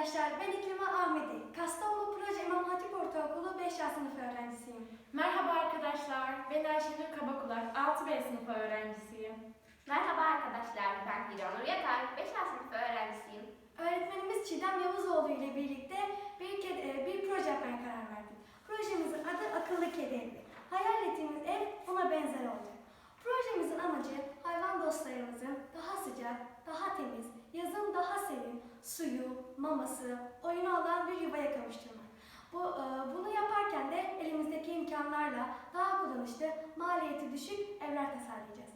arkadaşlar, ben İkliman Ahmedi. Kastamonu Proje İmam Hatip Ortaokulu 5 A sınıfı öğrencisiyim. Merhaba arkadaşlar, ben Ayşenur Kabakulak, 6B sınıfı öğrencisiyim. Merhaba arkadaşlar, ben Hiranur Yakar, 5. sınıf öğrencisiyim. Öğretmenimiz Çiğdem Yavuzoğlu ile birlikte bir, kedi, e, bir proje yapmaya karar verdik. Projemizin adı Akıllı Kedi Evi. Hayal ettiğimiz ev buna benzer olacak. Projemizin amacı hayvan dostlarımızın daha sıcak, daha temiz, suyu, maması, oyunu olan bir yuvaya kavuşturmak. Bu, e, bunu yaparken de elimizdeki imkanlarla daha kullanışlı, maliyeti düşük evler tasarlayacağız.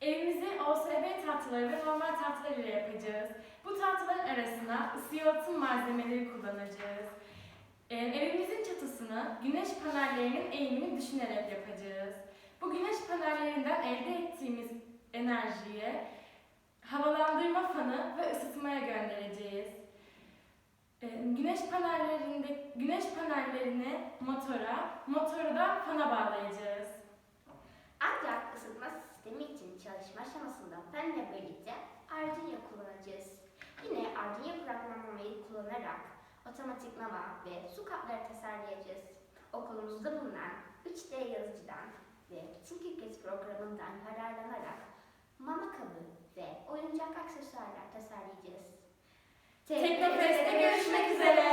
Evimizi OSB tahtaları ve normal tahtalar ile yapacağız. Bu tahtaların arasına ısı yalıtım malzemeleri kullanacağız. Ee, evimizin çatısını güneş panellerinin eğimini düşünerek yapacağız. Bu güneş panellerinden elde ettiğimiz enerjiyi havalandırma fanı güneş panellerinde güneş panellerini motora, motoru da fana bağlayacağız. Ancak ısıtma sistemi için çalışma aşamasında fenle birlikte Arduino kullanacağız. Yine Arduino programlamayı kullanarak otomatikmama ve su kapları tasarlayacağız. Okulumuzda bulunan 3D yazıcıdan ve Tinkercad programından yararlanarak mama kabı ve oyuncak aksesuarlar tasarlayacağız. Teknofest'te görüşmek üzere.